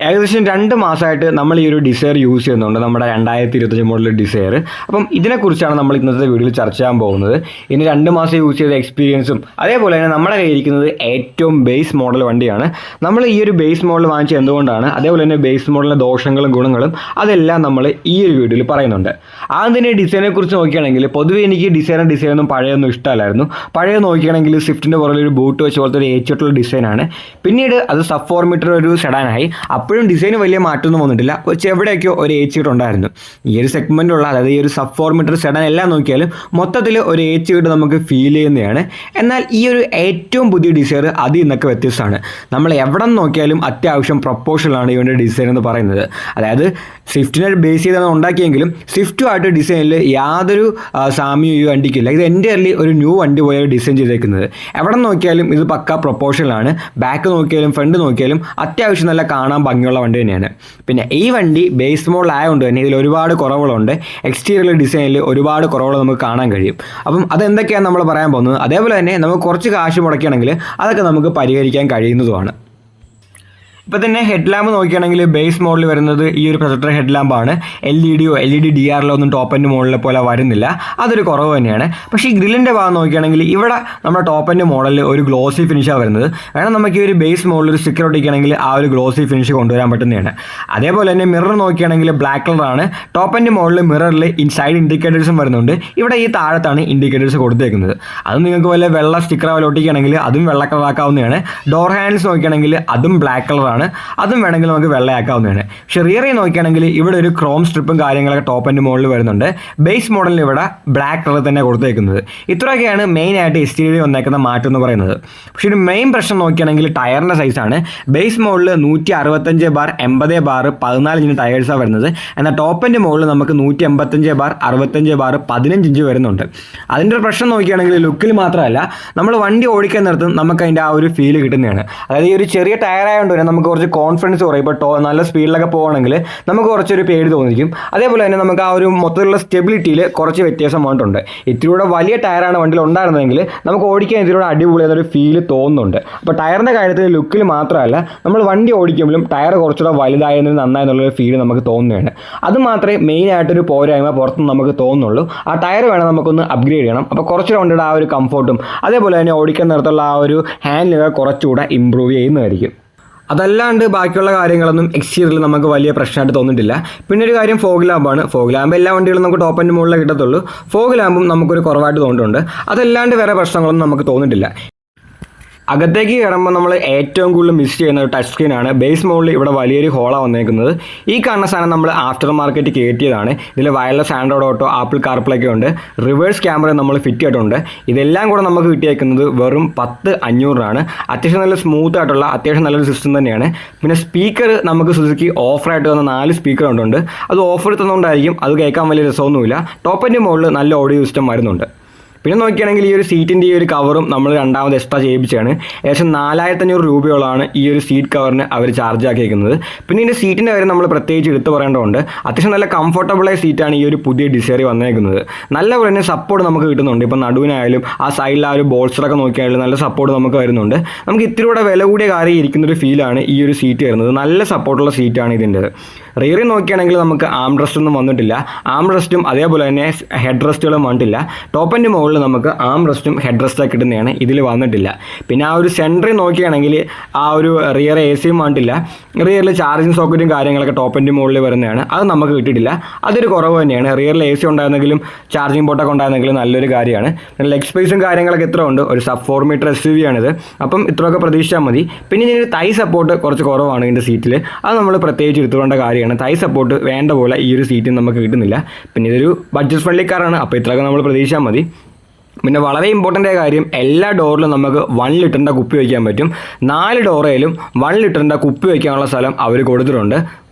ഏകദേശം രണ്ട് മാസമായിട്ട് നമ്മൾ ഈ ഒരു ഡിസയർ യൂസ് ചെയ്യുന്നുണ്ട്. നമ്മുടെ രണ്ടായിരത്തി ഇരുപത്തഞ്ച് മോഡൽ ഡിസയർ അപ്പം ഇതിനെക്കുറിച്ചാണ് നമ്മൾ ഇന്നത്തെ വീഡിയോയിൽ ചർച്ച ചെയ്യാൻ പോകുന്നത്. ഇനി രണ്ട് മാസം യൂസ് ചെയ്ത എക്സ്പീരിയൻസും അതേപോലെ തന്നെ നമ്മുടെ കയ്യിരിക്കുന്നത് ഏറ്റവും ബേസ് മോഡൽ വണ്ടിയാണ്. നമ്മൾ ഈ ഒരു ബേസ് മോഡൽ വാങ്ങിച്ചത് എന്തുകൊണ്ടാണ്? അതേപോലെ തന്നെ ബേസ് മോഡലിന്റെ ദോഷങ്ങളും ഗുണങ്ങളും അതെല്ലാം നമ്മൾ ഈ ഒരു വീഡിയോയിൽ പറയുന്നുണ്ട്. ആദ്യം തന്നെ ഡിസൈനെ കുറിച്ച് നോക്കുകയാണെങ്കിൽ പൊതുവെ എനിക്ക് ഡിസൈനും ഡിസൈനൊന്നും പഴയൊന്നും ഇഷ്ടമല്ലായിരുന്നു. പഴയ നോക്കുകയാണെങ്കിൽ സ്വിഫ്റ്റിന്റെ പുറകിൽ ഒരു ബൂട്ട് വെച്ച പോലത്തെ ഒരു ഏച്ചിട്ടുള്ള ഡിസൈനാണ് പിന്നീട് അത് സബ് മീറ്റർ ഒരു സെഡാനായി അപ്പോഴും ഡിസൈൻ വലിയ മാറ്റമൊന്നും വന്നിട്ടില്ല. കുറച്ച് എവിടെയൊക്കെയോ ഒരു ഏച്ചിട്ടുണ്ടായിരുന്നു ഈ ഒരു സെഗ്മെന്റുള്ള അതായത് ഈ ഒരു സബ് ഫോർ മീറ്റർ സെഡൻ എല്ലാം നോക്കിയാലും മൊത്തത്തിൽ ഒരു ഏച്ചിട്ട് നമുക്ക് ഫീൽ ചെയ്യുന്നതാണ്. എന്നാൽ ഈ ഒരു ഏറ്റവും പുതിയ ഡിസൈർ അതിൽ നിന്നൊക്കെ വ്യത്യസ്തമാണ്. നമ്മൾ എവിടെ നോക്കിയാലും അത്യാവശ്യം പ്രപ്പോഷനാണ് ഒരു ഡിസൈൻ എന്ന് പറയുന്നത്. അതായത് സ്വിഫ്റ്റിനെ ബേസ് ചെയ്താണ് ഉണ്ടാക്കിയെങ്കിലും സ്വിഫ്റ്റുമായിട്ട് ഡിസൈനിൽ യാതൊരു സാമ്യം ഈ വണ്ടിക്കില്ല. ഇത് എന്റെ ഒരു ന്യൂ വണ്ടി പോലെ ഡിസൈൻ ചെയ്തേക്കുന്നത്. എവിടെ നോക്കിയാലും ഇത് പക്ക പ്രൊപ്പോഷനിലാണ് ബാക്ക് നോക്കിയാലും ഫ്രണ്ട് നോക്കിയാലും അത്യാവശ്യം നല്ല കാണാൻ ഭംഗിയുള്ള വണ്ടി തന്നെയാണ്. പിന്നെ ഈ വണ്ടി ബേസ് മോഡൽ ആയതുകൊണ്ട് തന്നെ ഇതിൽ ഒരുപാട് കുറവുകളുണ്ട്. എക്സ്റ്റീരിയർ ഡിസൈനിൽ ഒരുപാട് കുറവുകൾ നമുക്ക് കാണാൻ കഴിയും. അപ്പം അതെന്തൊക്കെയാണ് നമ്മൾ പറയാൻ പോകുന്നത്? അതേപോലെ തന്നെ നമുക്ക് കുറച്ച് കാശ് മുടക്കുകയാണെങ്കിൽ അതൊക്കെ നമുക്ക് പരിഹരിക്കാൻ കഴിയുന്നതുമാണ്. ഇപ്പോൾ തന്നെ ഹെഡ് ലാമ്പ് നോക്കുകയാണെങ്കിൽ ബേസ് മോഡൽ വരുന്നത് ഈ ഒരു പ്രൊജക്ടർ ഹെഡ് ലാമ്പാണ് എൽ ഇ ഡിയോ എൽ ഇ ഡി ഡി ആറിലോ ഒന്നും ടോപ്പ് എന്റെ മോഡലിലെ പോലെ വരുന്നില്ല. അതൊരു കുറവ് തന്നെയാണ്. പക്ഷേ ഈ ഗ്രില്ലിന്റെ ഭാഗം നോക്കുകയാണെങ്കിൽ ഇവിടെ നമ്മുടെ ടോപ്പ് എന്റെ മോഡലിൽ ഒരു ഗ്ലോസി ഫിനിഷാണ് വരുന്നത്. വേണം നമുക്ക് ഈ ഒരു ബേസ് മോഡലിൽ ഒരു സ്റ്റിക്കർ ഒട്ടിക്കുകയാണെങ്കിൽ ആ ഒരു ഗ്ലോസി ഫിനിഷ് കൊണ്ടുവരാൻ പറ്റുന്നതാണ്. അതേപോലെ തന്നെ മിറർ നോക്കുകയാണെങ്കിൽ ബ്ലാക്ക് കളറാണ് ടോപ്പ് എന്റെ മോഡലിൽ മിററിൽ സൈഡ് ഇൻഡിക്കേറ്റേഴ്സും വരുന്നുണ്ട്. ഇവിടെ ഈ താഴത്താണ് ഇൻഡിക്കേറ്റേഴ്സ് കൊടുത്തേക്കുന്നത്. അത് നിങ്ങൾക്ക് വല്ല വെള്ള സ്റ്റിക്കർ പോലെ അതും വെള്ള കളറാക്കാവുന്നതാണ് ഡോർ ഹാൻഡ്സ് നോക്കുകയാണെങ്കിൽ അതും ബ്ലാക്ക് കളറാണ് അതും വേണമെങ്കിൽ നമുക്ക് വെള്ളയാക്കാവുന്നതാണ്. പക്ഷേ റിയറി നോക്കുകയാണെങ്കിൽ ഇവിടെ ഒരു ക്രോം സ്ട്രിപ്പും കാര്യങ്ങളൊക്കെ ടോപ്പ് ആൻഡ് മുകളിൽ വരുന്നുണ്ട്. ബേസ് മോഡലിൽ ഇവിടെ ബ്ലാക്ക് കളർ തന്നെ കൊടുത്തേക്കുന്നത്. ഇത്രയൊക്കെയാണ് മെയിൻ ആയിട്ട് എസ്റ്റീരിയൽ വന്നേക്കുന്ന മാറ്റം എന്ന് പറയുന്നത്. പക്ഷേ ഒരു മെയിൻ പ്രശ്നം നോക്കുകയാണെങ്കിൽ ടയറിന്റെ സൈസാണ് ബേസ് മോഡലിൽ നൂറ്റി അറുപത്തഞ്ച് ബാർ എൺപത് ബാർ പതിനാല് ഇഞ്ച് ടയേഴ്സാണ് വരുന്നത്. എന്നാൽ ടോപ്പിന്റെ മുകളിൽ നമുക്ക് നൂറ്റി എൺപത്തഞ്ച് ബാർ അറുപത്തഞ്ച് ബാർ പതിനഞ്ച് ഇഞ്ച് വരുന്നുണ്ട്. അതിന്റെ ഒരു പ്രശ്നം നോക്കുകയാണെങ്കിൽ ലുക്കിൽ മാത്രമല്ല നമ്മൾ വണ്ടി ഓടിക്കാൻ നിർത്തും നമുക്ക് അതിന്റെ ആ ഒരു ഫീൽ കിട്ടുന്നതാണ്. അതായത് ഈ ഒരു ചെറിയ ടയർ ആയതുകൊണ്ട് തന്നെ നമുക്ക് കുറച്ച് കോൺഫിഡൻസ് കുറയും. ഇപ്പോൾ നല്ല സ്പീഡിലൊക്കെ പോകണമെങ്കിൽ നമുക്ക് കുറച്ചൊരു പേടി തോന്നിക്കും. അതേപോലെ തന്നെ നമുക്ക് ആ ഒരു മൊത്തത്തിലുള്ള സ്റ്റെബിലിറ്റിയിൽ കുറച്ച് വ്യത്യാസം വന്നിട്ടുണ്ട്. ഇത്തിരിയൂടെ വലിയ ടയറാണ് വണ്ടിയിൽ ഉണ്ടായിരുന്നതെങ്കിൽ നമുക്ക് ഓടിക്കാൻ ഇതിലൂടെ അടിപൊളിയായൊരു ഫീൽ തോന്നുന്നുണ്ട്. അപ്പോൾ ടയറിന്റെ കാര്യത്തിൽ ലുക്കിൽ മാത്രമല്ല നമ്മൾ വണ്ടി ഓടിക്കുമ്പോഴും ടയർ കുറച്ചുകൂടെ വലുതായതിന് നന്നായെന്നുള്ളൊരു ഫീൽ നമുക്ക് തോന്നുകയാണ്. അത് മാത്രമേ മെയിനായിട്ടൊരു പോരായ്മ പുറത്തുനിന്ന് നമുക്ക് തോന്നുള്ളൂ ആ ടയർ വേണം നമുക്കൊന്ന് അപ്ഗ്രേഡ് ചെയ്യണം. അപ്പോൾ കുറച്ചുകൂടെ വണ്ടിയുടെ ആ ഒരു കംഫോർട്ടും അതേപോലെ തന്നെ ഓടിക്കാൻ നേരത്തുള്ള ആ ഒരു ഹാൻഡിലൊക്കെ കുറച്ചുകൂടെ ഇമ്പ്രൂവ് ചെയ്യുന്നതായിരിക്കും. അതല്ലാണ്ട് ബാക്കിയുള്ള കാര്യങ്ങളൊന്നും എക്സ്റ്റീരിയറിൽ നമുക്ക് വലിയ പ്രശ്നമായിട്ട് തോന്നിയിട്ടില്ല. പിന്നെ ഒരു കാര്യം ഫോഗ് ലാമ്പാണ് ഫോഗ് ലാമ്പ് എല്ലാ വണ്ടികളും നമുക്ക് ടോപ്പ് ആൻഡ് മുകളിൽ കിട്ടത്തുള്ളൂ. ഫോഗ് ലാമ്പും നമുക്കൊരു കുറവായിട്ട് തോന്നിയിട്ടുണ്ട് അതല്ലാണ്ട് വേറെ പ്രശ്നങ്ങളൊന്നും നമുക്ക് തോന്നിയിട്ടില്ല. അകത്തേക്ക് കയറുമ്പോൾ നമ്മൾ ഏറ്റവും കൂടുതൽ മിസ് ചെയ്യുന്ന ഒരു ടച്ച് സ്ക്രീനാണ് ബേസ് മോഡിൽ ഇവിടെ വലിയൊരു ഹോളാണ് വന്നേക്കുന്നത്. ഈ കാണുന്ന സാധനം നമ്മൾ ആഫ്റ്റർ മാർക്കറ്റ് കയറ്റിയതാണ് ഇതിൽ വയർലെസ് ആൻഡ്രോയിഡ് ഓട്ടോ ആപ്പിൾ കാർപ്ലൊക്കെ ഉണ്ട്. റിവേഴ്സ് ക്യാമറ നമ്മൾ ഫിറ്റ് ചെയ്തിട്ടുണ്ട്. ഇതെല്ലാം കൂടെ നമുക്ക് കിട്ടിയേക്കുന്നത് വെറും പത്ത് അഞ്ഞൂറിനാണ് അത്യാവശ്യം നല്ല സ്മൂത്ത് ആയിട്ടുള്ള അത്യാവശ്യം നല്ലൊരു സിസ്റ്റം തന്നെയാണ്. പിന്നെ സ്പീക്കർ നമുക്ക് സുസുക്കി ഓഫറായിട്ട് വന്ന നാല് സ്പീക്കർ ഉണ്ടുണ്ട് അത് ഓഫർ എടുത്തുകൊണ്ടായിരിക്കും അത് കേൾക്കാൻ വലിയ രസമൊന്നുമില്ല. ടോപ്പിന്റെ മുകളിൽ നല്ല ഓഡിയോ സിസ്റ്റം വരുന്നുണ്ട്. പിന്നെ നോക്കുകയാണെങ്കിൽ ഈ ഒരു സീറ്റിന്റെ ഈ ഒരു കവറും നമ്മൾ രണ്ടാമത് എക്സ്ട്രാ ചെയ്യിപ്പിച്ചാണ് ഏകദേശം നാലായിരത്തഞ്ഞൂറ് രൂപയോളമാണ് ഈ ഒരു സീറ്റ് കവറിന് അവർ ചാർജ് ആക്കിയിരിക്കുന്നത് പിന്നെ ഇതിന്റെ സീറ്റിന്റെ കാര്യം നമ്മൾ പ്രത്യേകിച്ച് എടുത്തു പറയേണ്ടതുണ്ട്. അത്യാവശ്യം നല്ല കംഫർട്ടബിളായ സീറ്റാണ് ഈ ഒരു പുതിയ ഡിസൈറി വന്നേക്കുന്നത്. നല്ല പോലെ തന്നെ സപ്പോർട്ട് നമുക്ക് കിട്ടുന്നുണ്ട്. ഇപ്പം നടുവിനായാലും ആ സൈഡിൽ ആ ഒരു ബോൾസറൊക്കെ നോക്കിയാലും നല്ല സപ്പോർട്ട് നമുക്ക് വരുന്നുണ്ട്. നമുക്ക് ഇത്തിരി കൂടെ വില കൂടിയ കാര്യം ഇരിക്കുന്നൊരു ഫീലാണ് ഈ ഒരു സീറ്റ് വരുന്നത്. നല്ല സപ്പോർട്ടുള്ള സീറ്റാണ് ഇതിന്റെ. റിയറി നോക്കിയാണെങ്കിൽ നമുക്ക് ആം റെസ്റ്റ് ഒന്നും വന്നിട്ടില്ല. ആം റെസ്റ്റും അതേപോലെ തന്നെ ഹെഡ് റെസ്റ്റുകളും വന്നിട്ടില്ല. ടോപ്പിന്റെ മുകളിൽ നമുക്ക് ആം റെസ്റ്റും ഹെഡ് റെസ്റ്റൊക്കെ കിട്ടുന്നതാണ് ഇതിൽ വന്നിട്ടില്ല. പിന്നെ ആ ഒരു സെന്ററിൽ നോക്കുകയാണെങ്കിൽ ആ ഒരു റിയർ എ സിയും വന്നിട്ടില്ല. റിയറിൽ ചാർജിങ് സോക്കറ്റും കാര്യങ്ങളൊക്കെ ടോപ്പിന്റെ മുകളിൽ വരുന്നതാണ്. അത് നമുക്ക് കിട്ടിയിട്ടില്ല. അതൊരു കുറവ് തന്നെയാണ്. റിയറിൽ എ സി ഉണ്ടായിരുന്നെങ്കിലും ചാർജിങ് ബോട്ടൊക്കെ ഉണ്ടായിരുന്നെങ്കിലും നല്ലൊരു കാര്യമാണ്. പിന്നെ ലെഗ് സ്പേസും കാര്യങ്ങളൊക്കെ ഇത്ര ഉണ്ട്. ഒരു sub four metre S U V ആണിത്. അപ്പം ഇത്രയൊക്കെ പ്രതീക്ഷിച്ചാൽ മതി. പിന്നെ ഇതിന്റെ തൈ സപ്പോർട്ട് കുറച്ച് കുറവാണ് ഇതിന്റെ സീറ്റിൽ അത് നമ്മൾ പ്രത്യേകിച്ച് എടുത്തുകൊണ്ട കാര്യമാണ്. തൈ സപ്പോർട്ട് വേണ്ട പോലെ ഈ ഒരു സീറ്റിൽ നമുക്ക് കിട്ടുന്നില്ല. പിന്നെ ഇതൊരു ബഡ്ജറ്റ് ഫ്രണ്ട്ലി കാറാണ് അപ്പോൾ ഇത്രയൊക്കെ നമ്മൾ പ്രതീക്ഷിച്ചാൽ മതി. പിന്നെ വളരെ ഇമ്പോർട്ടന്റ് ആയ കാര്യം എല്ലാ ഡോറിലും നമുക്ക് വൺ ലിറ്ററിന്റെ കുപ്പി വയ്ക്കാൻ പറ്റും. നാല് ഡോറയിലും വൺ ലിറ്ററിന്റെ കുപ്പി വയ്ക്കാനുള്ള സ്ഥലം അവർ കൊടുത്തിട്ടുണ്ട്.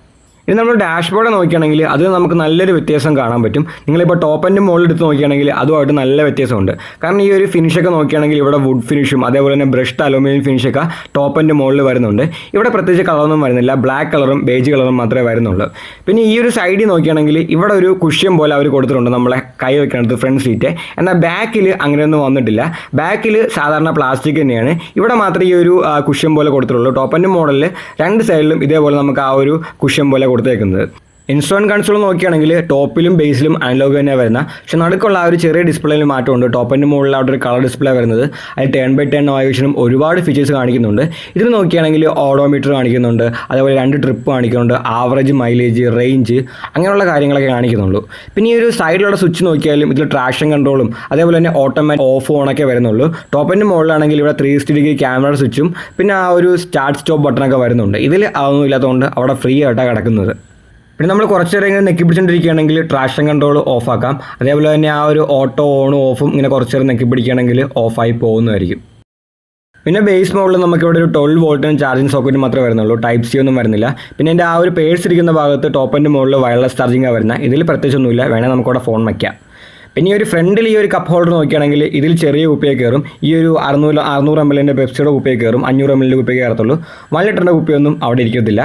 ഇനി നമ്മൾ ഡാഷ്ബോർഡ് നോക്കുകയാണെങ്കിൽ അത് നമുക്ക് നല്ലൊരു വ്യത്യാസം കാണാൻ പറ്റും. നിങ്ങളിപ്പോൾ ടോപ്പ് ആൻഡ് മോളിൽ എടുത്ത് നോക്കുകയാണെങ്കിൽ അതുമായിട്ട് നല്ല വ്യത്യാസമുണ്ട്. കാരണം ഈ ഒരു ഫിനിഷൊക്കെ നോക്കുകയാണെങ്കിൽ ഇവിടെ വുഡ് ഫിനിഷും അതേപോലെ തന്നെ ബ്രഷ്ഡ് അലുമിനിയം ഫിനിഷൊക്കെ ടോപ്പ് ആൻഡ് മോളിൽ വരുന്നുണ്ട്. ഇവിടെ പ്രത്യേകിച്ച് കളറൊന്നും വരുന്നില്ല. ബ്ലാക്ക് കളറും ബേജ് കളറും മാത്രമേ വരുന്നുള്ളൂ. പിന്നെ ഈ ഒരു സൈഡിൽ നോക്കുകയാണെങ്കിൽ ഇവിടെ ഒരു കുഷ്യം പോലെ അവർ കൊടുത്തിട്ടുണ്ട് നമ്മളെ കൈ വെക്കണത് ഫ്രണ്ട് സീറ്റ് എന്നാൽ ബാക്കിൽ അങ്ങനെയൊന്നും വന്നിട്ടില്ല. ബാക്കിൽ സാധാരണ പ്ലാസ്റ്റിക് തന്നെയാണ്. ഇവിടെ മാത്രമേ ഈ ഒരു കുഷ്യം പോലെ കൊടുത്തിട്ടുള്ളൂ. ടോപ്പ് ആൻഡ് മോഡലിൽ രണ്ട് സൈഡിലും ഇതേപോലെ നമുക്ക് ആ ഒരു കുഷ്യം പോലെ കൊടുത്തേക്കുന്നത്. ഇൻസ്ട്രുമെന്റ് കൺസോൾ നോക്കുകയാണെങ്കിൽ ടോപ്പിലും ബേസിലും അനലോഗ് തന്നെ വരുന്ന. പക്ഷെ നടുക്കുള്ള ആ ഒരു ചെറിയ ഡിസ്പ്ലേയിൽ മാറ്റമുണ്ട്. ടോപ്പിന്റെ മുകളിൽ അവിടെ ഒരു കളർ ഡിസ്പ്ലേ വരുന്നത്. അതിൽ ടേൺ ബൈ ടേൺ നോവേഷനും ഒരുപാട് ഫീച്ചേഴ്സ് കാണിക്കുന്നുണ്ട്. ഇതിൽ നോക്കുകയാണെങ്കിൽ ഓഡോമീറ്റർ കാണിക്കുന്നുണ്ട്. അതേപോലെ രണ്ട് ട്രിപ്പ് കാണിക്കുന്നുണ്ട്. ആവറേജ് മൈലേജ് റേഞ്ച് അങ്ങനെയുള്ള കാര്യങ്ങളൊക്കെ കാണിക്കുന്നുള്ളൂ. പിന്നെ ഈ ഒരു സൈഡിലുള്ള സ്വിച്ച് നോക്കിയാലും ഇതിൽ ട്രാക്ഷൻ കൺട്രോളും അതേപോലെ തന്നെ ഓട്ടോമാറ്റിക് ഓഫ് ഓണൊക്കെ വരുന്നുള്ളൂ. ടോപ്പിന്റെ മുകളിലാണെങ്കിൽ ഇവിടെ ത്രീ സിക്സ്റ്റി ഡിഗ്രി ക്യാമറ സ്വിച്ചും പിന്നെ ആ ഒരു സ്റ്റാർട്ട് സ്റ്റോപ്പ് ബട്ടണൊക്കെ വരുന്നുണ്ട്. ഇതിൽ അതൊന്നും ഇല്ലാത്തതുകൊണ്ട് അവിടെ ഫ്രീ ആയിട്ടാണ് കിടക്കുന്നത്. പിന്നെ നമ്മൾ കുറച്ച് നേരം ഇങ്ങനെ നെക്കി പിടിച്ചുകൊണ്ടിരിക്കുകയാണെങ്കിൽ ട്രാക്ഷൻ കൺട്രോൾ ഓഫ് ആക്കാം. അതേപോലെ തന്നെ ആ ഒരു ഓട്ടോ ഓണും ഓഫും ഇങ്ങനെ കുറച്ച് നേരം നെക്കി പിടിക്കുകയാണെങ്കിൽ ഓഫായി പോകുന്നതായിരിക്കും. പിന്നെ ബേസ് മോഡിൽ നമുക്കിവിടെ ഒരു ട്വൽവ് വോൾട്ടിനും ചാർജിങ് സോക്കറ്റ് മാത്രമേ വരുന്നുള്ളൂ. ടൈപ്പ് സി ഒന്നും വരുന്നില്ല. പിന്നെ എന്റെ ആ ഒരു പേഴ്സ് ഇരിക്കുന്ന ഭാഗത്ത് ടോപ്പിന്റെ മുകളിൽ വയർലെസ് ചാർജിങ്ങാണ് വരുന്നത്. ഇതിൽ പ്രത്യേകിച്ചൊന്നുമില്ല വേണേൽ നമുക്കവിടെ ഫോൺ വയ്ക്കാം പിന്നെ ഈ ഒരു ഫ്രണ്ടിൽ ഈ ഒരു കപ്പ് ഹോൾഡർ നോക്കുകയാണെങ്കിൽ ഇതിൽ ചെറിയ കുപ്പിയെ കയറും. ഈ ഒരു അറുന്നൂറ് അറുന്നൂറ് എം എല്ലിന്റെ പെപ്സിയുടെ കുപ്പിയെ കയറും. അഞ്ഞൂറ് എം എല്ലിന്റെ കുപ്പിയെ കയറത്തുള്ളൂ. വൺ ലിറ്ററിന്റെ കുപ്പിയൊന്നും അവിടെ ഇരിക്കത്തില്ല.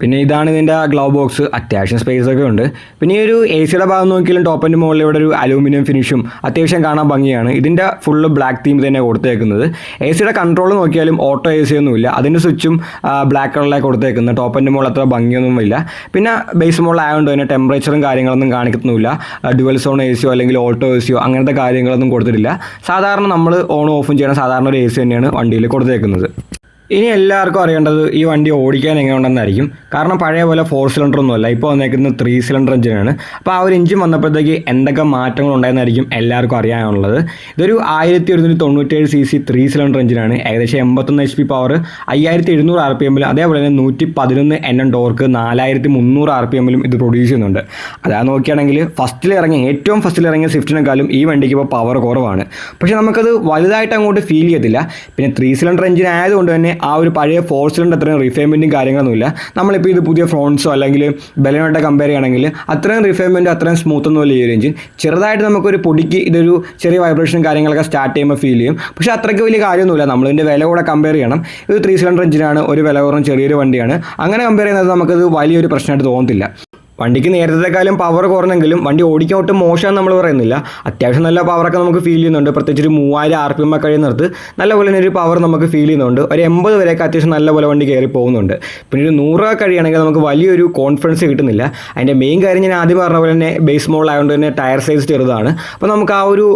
പിന്നെ ഇതാണ് ഇതിന്റെ ഗ്ലൗ ബോക്സ് അത്യാവശ്യം സ്പേസ് ഒക്കെ ഉണ്ട്. പിന്നെ ഈ ഒരു എ സിയുടെ ഭാഗം നോക്കിയാലും ടോപ്പിന്റെ മുകളിൽ ഇവിടെ ഒരു അലൂമിനിയം ഫിനിഷും അത്യാവശ്യം കാണാൻ ഭംഗിയാണ്. ഇതിന്റെ ഫുള്ള് ബ്ലാക്ക് തീം തന്നെ കൊടുത്തേക്കുന്നത്. എ സിയുടെ കൺട്രോൾ നോക്കിയാലും ഓട്ടോ എ സി ഒന്നുമില്ല അതിന്റെ സ്വിച്ചും ബ്ലാക്ക് കളറിലേക്ക് കൊടുത്തേക്കുന്നത്. ടോപ്പിന്റെ മുകളിൽ അത്ര ഭംഗിയൊന്നുമില്ല പിന്നെ ബേസ് മുകളിൽ ആയതുകൊണ്ട് തന്നെ ടെമ്പറേച്ചറും കാര്യങ്ങളൊന്നും കാണിക്കുന്നില്ല ഡുവൽ സോൺ എ സിയോ അല്ലെങ്കിൽ ഓട്ടോ എ സിയോ അങ്ങനത്തെ കാര്യങ്ങളൊന്നും കൊടുത്തിട്ടില്ല. സാധാരണ നമ്മൾ ഓൺ ഓഫും ചെയ്യുന്ന സാധാരണ ഒരു എ സി തന്നെയാണ് വണ്ടിയിൽ കൊടുത്തേക്കുന്നത്. ഇനി എല്ലാവർക്കും അറിയേണ്ടത് ഈ വണ്ടി ഓടിക്കാൻ എങ്ങനെയുണ്ടെന്നായിരിക്കും. കാരണം പഴയ പോലെ ഫോർ സിലിണ്ടർ ഒന്നുമല്ല. ഇപ്പോൾ വന്നേക്കുന്നത് ത്രീ സിലിണ്ടർ എഞ്ചിനാണ് അപ്പോൾ ആ ഒരു എഞ്ചിൻ വന്നപ്പോഴത്തേക്ക് എന്തൊക്കെ മാറ്റങ്ങൾ ഉണ്ടായെന്നായിരിക്കും എല്ലാവർക്കും അറിയാനുള്ളത്. ഇതൊരു ആയിരത്തി ഒരുന്നൂറ്റി തൊണ്ണൂറ്റേഴ് സി സി ത്രീ സിലിണ്ടർ എഞ്ചിനാണ് ഏകദേശം എൺപത്തൊന്ന് എച്ച് പി പവർ അയ്യായിരത്തി എഴുന്നൂറ് ആർ പി എമ്മിൽ അതേപോലെ തന്നെ നൂറ്റി പതിനൊന്ന് എൻ എൻ ടോർക്ക് നാലായിരത്തി മുന്നൂറ് ആർ പി എമ്മിലും ഇത് പ്രൊഡ്യൂസ് ചെയ്യുന്നുണ്ട്. അതാ നോക്കുകയാണെങ്കിൽ ഫസ്റ്റിൽ ഇറങ്ങിയ ഏറ്റവും ഫസ്റ്റിൽ ഇറങ്ങിയ സ്വിഫ്റ്റിനെക്കാളും ഈ വണ്ടിക്ക് ഇപ്പോൾ പവർ കുറവാണ്. പക്ഷേ നമുക്കത് വലുതായിട്ട് അങ്ങോട്ട് ഫീൽ ചെയ്യത്തില്ല. പിന്നെ ത്രീ സിലിണ്ടർ എഞ്ചിൻ ആയതുകൊണ്ട് തന്നെ ആ ഒരു പഴയ ഫോർ സിലിണ്ടർ അത്രയും റിഫൈൻമെന്റും കാര്യങ്ങളൊന്നുമില്ല നമ്മളിപ്പോൾ ഇത് പുതിയ ഫ്രോൺസോ അല്ലെങ്കിൽ ബലനോട്ട് കമ്പയർ ചെയ്യുകയാണെങ്കിൽ അത്രയും റിഫൈൻമെന്റ് അത്രയും സ്മൂത്ത് ഒന്നുമില്ല ഈ ഒരു എഞ്ചിൻ ചെറുതായിട്ട് നമുക്കൊരു പൊടിക്ക് ഇതൊരു ചെറിയ വൈബ്രേഷൻ കാര്യങ്ങളൊക്കെ സ്റ്റാർട്ട് ചെയ്യുമ്പോൾ ഫീൽ ചെയ്യും. പക്ഷേ അത്രയ്ക്ക് വലിയ കാര്യമൊന്നുമില്ല. നമ്മളിതിന്റെ വില കൂടെ കമ്പയർ ചെയ്യണം. ഇത് ത്രീ സിലിണ്ടർ എഞ്ചിനാണ് ഒരു വില കുറഞ്ഞ ചെറിയൊരു വണ്ടിയാണ്. അങ്ങനെ കമ്പയർ ചെയ്യുന്നത് നമുക്കത് വലിയൊരു പ്രശ്നമായിട്ട് തോന്നത്തില്ല. വണ്ടിക്ക് നേരത്തെക്കാളും പവർ കുറഞ്ഞെങ്കിലും വണ്ടി ഓടിക്കാൻ ഒട്ടും മോശമെന്ന് നമ്മൾ പറയുന്നില്ല. അത്യാവശ്യം നല്ല പവറൊക്കെ നമുക്ക് ഫീൽ ചെയ്യുന്നുണ്ട്. പ്രത്യേകിച്ച് ഒരു മൂവായിരം ആർ പി എം ഒക്കെ കഴിയുന്നിടത്ത് നല്ലപോലെ തന്നെ ഒരു പവർ നമുക്ക് ഫീൽ ചെയ്യുന്നുണ്ട്. ഒരു എൺപത് വരെയൊക്കെ അത്യാവശ്യം നല്ലപോലെ വണ്ടി കയറി പോകുന്നുണ്ട്. പിന്നെ ഒരു നൂറൊക്കെ കഴിയുകയാണെങ്കിൽ നമുക്ക് വലിയൊരു കോൺഫിഡൻസ് കിട്ടുന്നില്ല. അതിന്റെ മെയിൻ കാര്യം ഞാൻ ആദ്യം പറഞ്ഞ പോലെ തന്നെ ബേസ് മോൾ ആയതുകൊണ്ട് തന്നെ ടയർ സൈസ് ചെറുതാണ്. അപ്പോൾ നമുക്ക് ആ ഒരു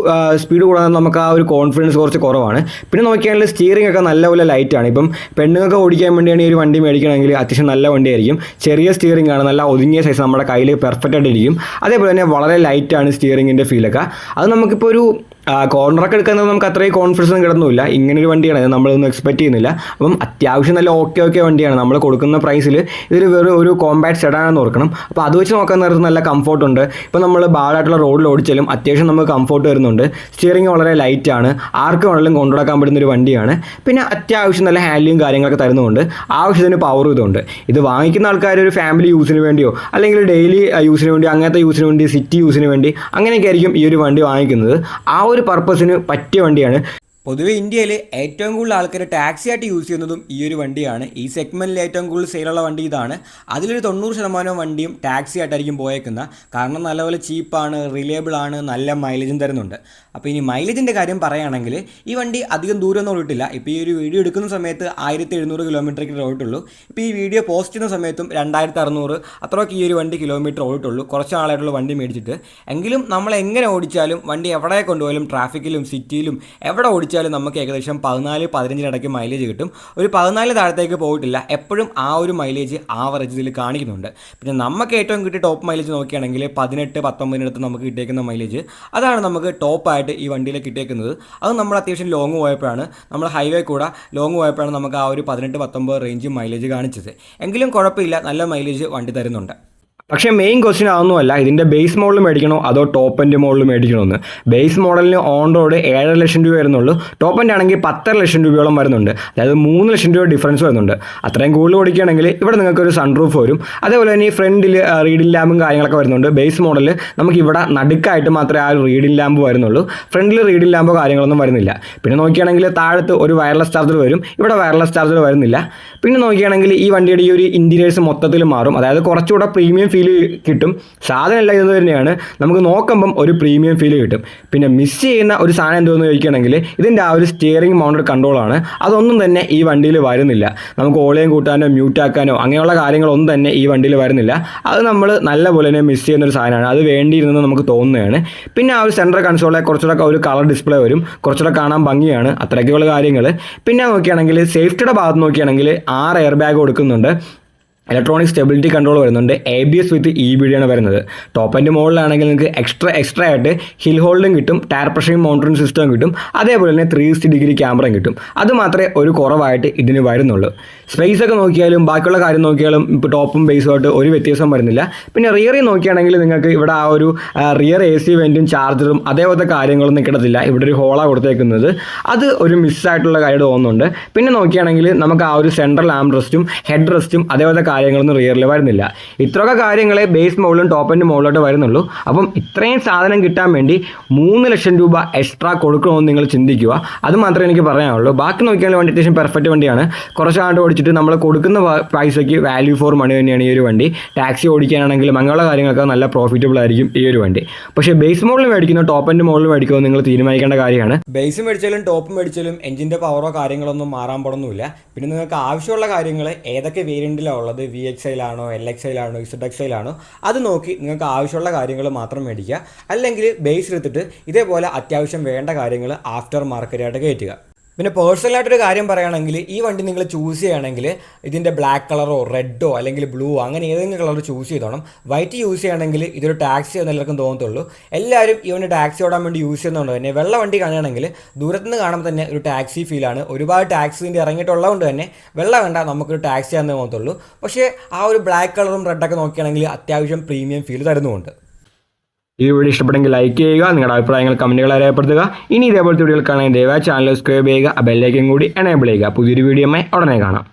സ്പീഡ് കൂടാതെ നമുക്ക് ആ ഒരു കോൺഫിഡൻസ് കുറച്ച് കുറവാണ്. പിന്നെ നോക്കിയാണെങ്കിൽ സ്റ്റിയറിംഗ് ഒക്കെ നല്ലപോലെ ലൈറ്റാണ് ഇപ്പം പെണ്ണുങ്ങൾക്ക് ഓടിക്കാൻ വേണ്ടിയാണ് ഈ ഒരു വണ്ടി മേടിക്കണമെങ്കിൽ അത്യാവശ്യം നല്ല വണ്ടിയായിരിക്കും. ചെറിയ സ്റ്റിയറിംഗ് ആണ്. നല്ല ഒതുങ്ങിയ സൈസ് നമ്മുടെ കയ്യിൽ പെർഫെക്റ്റ് ആയിട്ട് ഇരിക്കും. അതേപോലെ തന്നെ വളരെ ലൈറ്റാണ് സ്റ്റിയറിങ്ങിന്റെ ഫീലൊക്കെ അത് നമുക്കിപ്പോൾ ഒരു കോർണറൊക്കെ എടുക്കുന്നത് നമുക്ക് അത്രയും കോൺഫിഡൻസ് കിടന്നില്ല ഇങ്ങനെ ഒരു വണ്ടിയാണ്. നമ്മളൊന്നും എക്സ്പെക്ട് ചെയ്യുന്നില്ല. അപ്പം അത്യാവശ്യം നല്ല ഓക്കെ ഓക്കെ വണ്ടിയാണ്. നമ്മൾ കൊടുക്കുന്ന പ്രൈസിൽ ഇതിൽ വെറും ഒരു കോമ്പാക്ട് സെഡാണെന്ന് ഓർക്കണം. അപ്പോൾ അത് വെച്ച് നോക്കാൻ നേരത്ത് നല്ല കംഫോർട്ട് ഉണ്ട്. ഇപ്പോൾ നമ്മൾ ബാഡായിട്ടുള്ള റോഡിൽ ഓടിച്ചാലും അത്യാവശ്യം നമുക്ക് കംഫോർട്ട് വരുന്നുണ്ട്. സ്റ്റിയറിംഗ് വളരെ ലൈറ്റാണ് ആർക്ക് വേണമെങ്കിലും കൊണ്ടുനടക്കാൻ പറ്റുന്ന ഒരു വണ്ടിയാണ്. പിന്നെ അത്യാവശ്യം നല്ല ഹാൻഡിലും കാര്യങ്ങളൊക്കെ തരുന്നുണ്ട്. ആവശ്യത്തിന് പവർ ഇതുണ്ട്. ഇത് വാങ്ങിക്കുന്ന ആൾക്കാർ ഒരു ഫാമിലി യൂസിന് വേണ്ടിയോ അല്ലെങ്കിൽ ഡെയിലി യൂസിന് വേണ്ടി അങ്ങനത്തെ യൂസിന് വേണ്ടി സിറ്റി യൂസിന് വേണ്ടി അങ്ങനെയൊക്കെ ആയിരിക്കും ഈ ഒരു വണ്ടി വാങ്ങിക്കുന്നത്. ആ ഒരു പർപ്പസിന് പറ്റിയ വണ്ടിയാണ്. പൊതുവെ ഇന്ത്യയിൽ ഏറ്റവും കൂടുതൽ ആൾക്കാർ ടാക്സി ആയിട്ട് യൂസ് ചെയ്യുന്നതും ഈ ഒരു വണ്ടിയാണ്. ഈ സെഗ്മെന്റിൽ ഏറ്റവും കൂടുതൽ സെയിലുള്ള വണ്ടി ഇതാണ്. അതിലൊരു തൊണ്ണൂറ് ശതമാനം വണ്ടിയും ടാക്സി ആയിട്ടായിരിക്കും പോയേക്കുന്നത്. കാരണം നല്ലപോലെ ചീപ്പാണ് റിലയബിൾ ആണ് നല്ല മൈലേജും തരുന്നുണ്ട്. അപ്പോൾ ഇനി മൈലേജിന്റെ കാര്യം പറയുകയാണെങ്കിൽ ഈ വണ്ടി അധികം ദൂരമൊന്നും ഓടിട്ടില്ല ഇപ്പോൾ ഈ ഒരു വീഡിയോ എടുക്കുന്ന സമയത്ത് ആയിരത്തി എഴുന്നൂറ് കിലോമീറ്ററൊക്കെ ഓടിട്ടുള്ളൂ ഇപ്പോൾ ഈ വീഡിയോ പോസ്റ്റ് ചെയ്യുന്ന സമയത്തും രണ്ടായിരത്തി അറുന്നൂറ് അത്രയൊക്കെ ഈ ഒരു വണ്ടി കിലോമീറ്റർ ഓടിട്ടുള്ളൂ കുറച്ച് നാളായിട്ടുള്ള വണ്ടി മേടിച്ചിട്ട്. എങ്കിലും നമ്മൾ എങ്ങനെ ഓടിച്ചാലും വണ്ടി എവിടെ കൊണ്ടുപോയാലും ട്രാഫിക്കിലും സിറ്റിയിലും എവിടെ ഓടിച്ചാലും നമുക്ക് ഏകദേശം പതിനാല് പതിനഞ്ചിനിടയ്ക്ക് മൈലേജ് കിട്ടും. ഒരു പതിനാല് താഴത്തേക്ക് പോയിട്ടില്ല. എപ്പോഴും ആ ഒരു മൈലേജ് ആവറേജ് ഇതിൽ കാണിക്കുന്നുണ്ട്. പിന്നെ നമുക്ക് ഏറ്റവും കിട്ടിയ ടോപ്പ് മൈലേജ് നോക്കുകയാണെങ്കിൽ പതിനെട്ട് പത്തൊമ്പതിനടുത്ത് നമുക്ക് കിട്ടിയേക്കുന്ന മൈലേജ് അതാണ് നമുക്ക് ടോപ്പായിട്ട് ഈ വണ്ടിയിൽ കിട്ടിയേക്കുന്നത്. അത് നമ്മൾ അത്യാവശ്യം ലോങ് പോയപ്പോഴാണ്. നമ്മൾ ഹൈവേ കൂടെ ലോങ് പോയപ്പോഴാണ് നമുക്ക് ആ ഒരു പതിനെട്ട് പത്തൊമ്പത് റേഞ്ച് മൈലേജ് കാണിച്ചത്. എങ്കിലും കുഴപ്പമില്ല. നല്ല മൈലേജ് വണ്ടി തരുന്നുണ്ട്. പക്ഷേ മെയിൻ ക്വസ്റ്റ്യൻ അതൊന്നുമല്ല ഇതിന്റെ ബേസ് മോഡൽ മേടിക്കണോ? അതോ ടോപ്പ് എന്റെ മോഡൽ മേടിക്കണമെന്ന് ബേസ് മോഡലിന് ഓൺ റോഡ് ഏഴര ലക്ഷം രൂപ വരുന്നുള്ളൂ. ടോപ്പ് എന്റെ ആണെങ്കിൽ പത്തര ലക്ഷം രൂപയോളം വരുന്നുണ്ട്. അതായത് മൂന്ന് ലക്ഷം രൂപ ഡിഫറൻസ് വരുന്നുണ്ട്. അത്രയും കൂടുതൽ ഓടിക്കുകയാണെങ്കിൽ ഇവിടെ നിങ്ങൾക്ക് ഒരു സൺറൂഫ് വരും. അതേപോലെ തന്നെ ഈ ഫ്രണ്ടിൽ റീഡിംഗ് ലാമ്പും കാര്യങ്ങളൊക്കെ വരുന്നുണ്ട്. ബേസ് മോഡൽ നമുക്ക് ഇവിടെ നടുക്കായിട്ട് മാത്രമേ ആ റീഡിംഗ് ലാമ്പ് വരുന്നുള്ളൂ. ഫ്രണ്ടിൽ റീഡിംഗ് ലാമ്പോ കാര്യങ്ങളൊന്നും വരുന്നില്ല. പിന്നെ നോക്കുകയാണെങ്കിൽ താഴത്ത് ഒരു വയർലെസ് ചാർജർ വരും. ഇവിടെ വയർലെസ് ചാർജർ വരുന്നില്ല. പിന്നെ നോക്കുകയാണെങ്കിൽ ഈ വണ്ടിയുടെ ഈ ഒരു ഇന്റീരിയേഴ്സ് മൊത്തത്തിൽ മാറും. അതായത് കുറച്ചുകൂടെ പ്രീമിയം കിട്ടും. സാധനം എല്ലാം ഇത് തന്നെയാണ്. നമുക്ക് നോക്കുമ്പം ഒരു പ്രീമിയം ഫീൽ കിട്ടും. പിന്നെ മിസ് ചെയ്യുന്ന ഒരു സാധനം എന്തോന്ന് ചോദിക്കുകയാണെങ്കിൽ ഇതിന്റെ ആ ഒരു സ്റ്റിയറിംഗ് മൗണ്ടഡ് കൺട്രോളാണ് അതൊന്നും തന്നെ ഈ വണ്ടിയിൽ വരുന്നില്ല. നമുക്ക് ഓളിയം കൂട്ടാനോ മ്യൂട്ടാക്കാനോ അങ്ങനെയുള്ള കാര്യങ്ങളൊന്നും തന്നെ ഈ വണ്ടിയിൽ വരുന്നില്ല. അത് നമ്മൾ നല്ല പോലെ തന്നെ മിസ് ചെയ്യുന്ന ഒരു സാധനമാണ്. അത് വേണ്ടിയിരുന്നെന്ന് നമുക്ക് തോന്നുകയാണ് പിന്നെ ആ ഒരു സെൻട്രൽ കൺസോളെ കുറച്ചുകൂടെ ഒരു കളർ ഡിസ്പ്ലേ വരും. കുറച്ചുകൂടെ കാണാൻ ഭംഗിയാണ്. അത്രയ്ക്കുള്ള കാര്യങ്ങൾ പിന്നെ നോക്കുകയാണെങ്കിൽ സേഫ്റ്റിയുടെ ഭാഗത്ത് നോക്കുകയാണെങ്കിൽ ആറ് എയർ ബാഗ് കൊടുക്കുന്നുണ്ട്. ഇലക്ട്രോണിക് സ്റ്റെബിലിറ്റി കൺട്രോൾ വരുന്നുണ്ട്. A B S with E B D ആണ് വരുന്നത്. ടോപ്പ് മുകളിലാണെങ്കിൽ നിങ്ങൾക്ക് എക്സ്ട്രാ എക്സ്ട്രാ ആയിട്ട് ഹിൽ ഹോൾഡും കിട്ടും ടയർ പ്രഷറിംഗ് മോണിറ്ററിംഗ് സിസ്റ്റം കിട്ടും അതേപോലെ തന്നെ ത്രീ സിക്സ്റ്റി ഡിഗ്രി ക്യാമറയും കിട്ടും. അത് മാത്രമേ ഒരു കുറവായിട്ട് ഇതിന് വരുന്നുള്ളൂ. സ്പേസ് ഒക്കെ നോക്കിയാലും ബാക്കിയുള്ള കാര്യം നോക്കിയാലും ഇപ്പോൾ ടോപ്പും ബേസുമായിട്ട് ഒരു വ്യത്യാസം വരുന്നില്ല. പിന്നെ റിയറി നോക്കിയാണെങ്കിൽ നിങ്ങൾക്ക് ഇവിടെ ആ ഒരു റിയർ എ സി വെന്റും ചാർജറും അതേപോലത്തെ കാര്യങ്ങളൊന്നും നിൽക്കണത്തില്ല ഇവിടെ ഒരു ഹോളാണ് കൊടുത്തേക്കുന്നത്. അത് ഒരു മിസ്സായിട്ടുള്ള കാര്യം തോന്നുന്നുണ്ട്. പിന്നെ നോക്കിയാണെങ്കിൽ നമുക്ക് ആ ഒരു സെൻട്രൽ ആം റെസ്റ്റും ഹെഡ് റെസ്റ്റും അതേപോലത്തെ കാര്യങ്ങളൊന്നും റിയറിൽ വരുന്നില്ല. ഇത്രയൊക്കെ കാര്യങ്ങളെ ബേസ് മുകളിലും ടോപ്പ് എന്റെ മുകളിലോട്ട് വരുന്നുള്ളൂ. അപ്പം ഇത്രയും സാധനം കിട്ടാൻ വേണ്ടി മൂന്ന് ലക്ഷം രൂപ എക്സ്ട്രാ കൊടുക്കണമെന്ന് നിങ്ങൾ ചിന്തിക്കുക. അത് മാത്രമേ എനിക്ക് പറയാനുള്ളൂ. ബാക്കി നോക്കിയാൽ വണ്ടി അത്യാവശ്യം പെർഫെക്റ്റ് വണ്ടിയാണ്. കുറച്ച് ആണ്ട് ഓടിച്ചിട്ട് നമ്മൾ കൊടുക്കുന്ന പൈസയ്ക്ക് വാല്യൂ ഫോർ മണി തന്നെയാണ് ഈ ഒരു വണ്ടി. ടാക്സി ഓടിക്കാനാണെങ്കിലും അങ്ങനെയുള്ള കാര്യങ്ങളൊക്കെ നല്ല പ്രോഫിറ്റബിൾ ആയിരിക്കും ഈ ഒരു വണ്ടി. പക്ഷേ ബേസ് മോഡൽ മേടിക്കുന്നോ ടോപ്പ് എന്റെ മോഡൽ മേടിക്കുമോ നിങ്ങൾ തീരുമാനിക്കേണ്ട കാര്യമാണ്. ബേസ് മേടിച്ചാലും ടോപ്പ് മേടിച്ചാലും എഞ്ചിന്റെ പവറോ കാര്യങ്ങളൊന്നും മാറാൻ പോടൊന്നുമില്ല പിന്നെ നിങ്ങൾക്ക് ആവശ്യമുള്ള കാര്യങ്ങൾ ഏതൊക്കെ വേരിയന്റിലാണ് ഉള്ളത് വി എക്സ് ഐയിലാണോ എൽ എക്സ് ഐയിലാണോ ഇസഡ് എക്സ് ഐയിലാണോ അത് നോക്കി നിങ്ങൾക്ക് ആവശ്യമുള്ള കാര്യങ്ങൾ മാത്രം മേടിക്കുക. അല്ലെങ്കിൽ ബേസ് എടുത്തിട്ട് ഇതേപോലെ അത്യാവശ്യം വേണ്ട കാര്യങ്ങൾ ആഫ്റ്റർ മാർക്കറ്റായിട്ട് കയറ്റുക. പിന്നെ പേഴ്സണലായിട്ടൊരു കാര്യം പറയുകയാണെങ്കിൽ ഈ വണ്ടി നിങ്ങൾ ചൂസ് ചെയ്യുകയാണെങ്കിൽ ഇതിന്റെ ബ്ലാക്ക് കളറോ റെഡോ അല്ലെങ്കിൽ ബ്ലൂ അങ്ങനെ ഏതെങ്കിലും കളർ ചൂസ് ചെയ്തോണം. വൈറ്റ് യൂസ് ചെയ്യുകയാണെങ്കിൽ ഇതൊരു ടാക്സി എന്ന് എല്ലാവർക്കും തോന്നത്തുള്ളൂ. എല്ലാവരും വണ്ടി ടാക്സി ഓടാൻ വേണ്ടി യൂസ് ചെയ്യുന്നതുകൊണ്ട് തന്നെ വെള്ള വണ്ടി കാണുകയാണെങ്കിൽ ദൂരത്ത് നിന്ന് കാണുമ്പോൾ തന്നെ ഒരു ടാക്സി ഫീലാണ് ഒരുപാട് ടാക്സിന്റെ ഇറങ്ങിയിട്ടുള്ളതുകൊണ്ട് തന്നെ വെള്ള വേണ്ട നമുക്കൊരു ടാക്സി ആണെന്ന് തോന്നത്തുള്ളൂ. പക്ഷേ ആ ഒരു ബ്ലാക്ക് കളറും റെഡൊക്കെ നോക്കുകയാണെങ്കിൽ അത്യാവശ്യം പ്രീമിയം ഫീൽ തരുന്നുമുണ്ട്. ഈ വീഡിയോ ഇഷ്ടപ്പെട്ടെങ്കിൽ ലൈക്ക് ചെയ്യുക നിങ്ങളുടെ അഭിപ്രായങ്ങൾ കമന്റുകൾ അറിയപ്പെടുത്തുക. ഇനി ഇതേപോലത്തെ വീഡിയോകൾ കാണാൻ ദയവായി ചാനൽ സബ്സ്ക്രൈബ് ചെയ്യുക ബെല്ലൈക്കും കൂടി എനേബിൾ ചെയ്യുക. പുതിയൊരു വീഡിയോ ഉടനെ കാണാം.